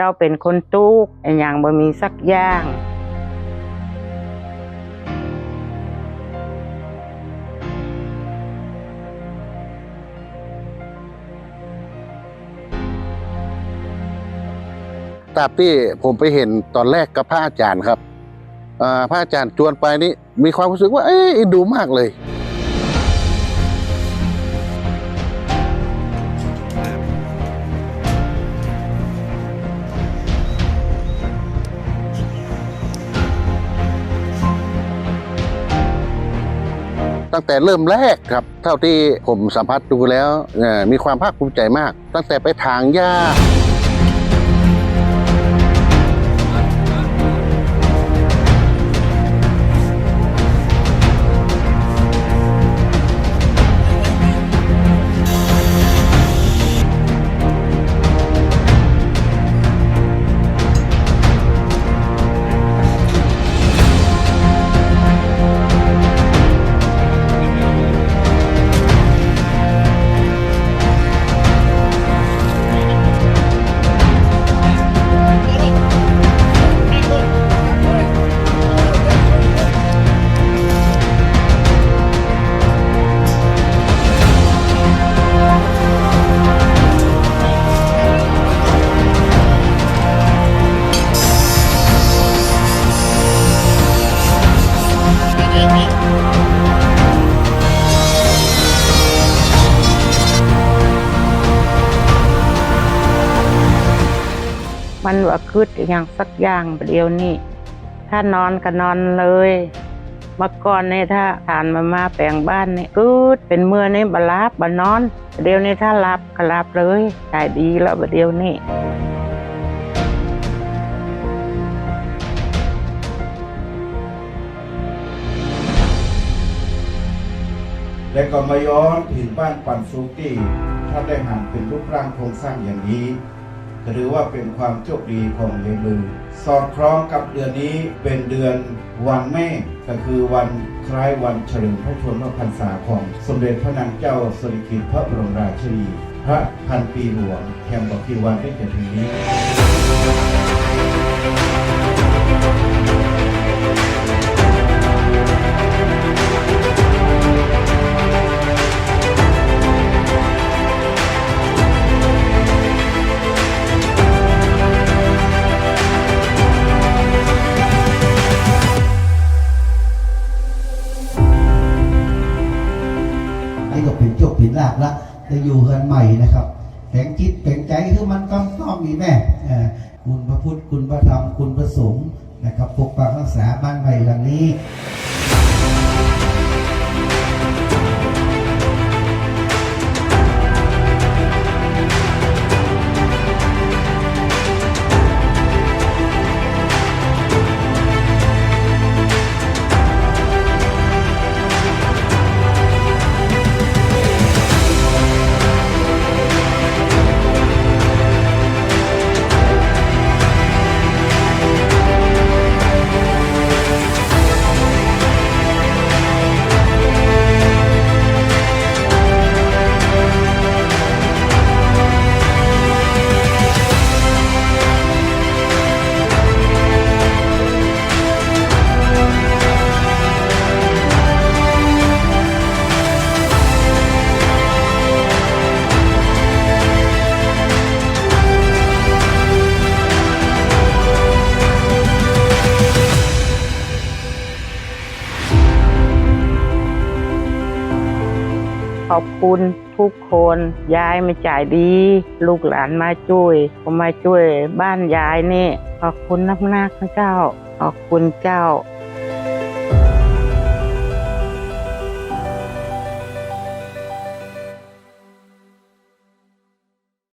เจ้าเป็นคนตุกไอ้หยังบ่มีสักอย่างตาที่ผมไปเห็นตอนแรกกับพระอาจารย์ครับอ่าพระอาจารย์จวนไปนี่มีความรู้สึกว่า เอ้ยเอ็นดูมากเลย ตั้งแต่เริ่มแรกครับ เท่าที่ผมสัมผัสดูแล้วมีความภาคภูมิใจมาก ตั้งแต่ไปทางหญ้า มันว่าคืดอย่างสักอย่างเดียวนี่ถ้านอนก็นอนเลยเมื่อก่อนเนี่ยถ้าทานมามาแปลงบ้านเนี่ยคืดเป็นเมื่อนี่บลับบนอน เดี๋ยวนี้ถ้าหลับก็หลับเลยใจดีแล้วเดี๋ยวนี้และก็มาย้อนถึงบ้านปันสุกี้ถ้าได้หันเป็นรูปร่างโครงสร้างอย่างนี้ ถือว่าเป็นความโชคดีของเยลือ สอดคล้องกับเดือนนี้เป็นเดือนวันแม่ ก็คือวันคล้ายวันเฉลิมพระชนมพรรษาของสมเด็จพระนางเจ้าสิริกิติ์พระบรมราชินีพระพันปีหลวงแห่งบอกที่วันได้จะถึงนี้ ละจะอยู่กันใหม่นะครับแข็งจิตแข็งใจคือมันต้องต้องมีแม่คุณพระพุทธคุณพระธรรมคุณพระสงฆ์นะครับปกปักรักษาบ้านใหม่หลังนี้ ขอบคุณทุกคนยายมาจ่ายดี ลูกหลานมาช่วยผมมาช่วยบ้านยายนี่ ขอบคุณนักนักๆนะเจ้า ขอบคุณเจ้า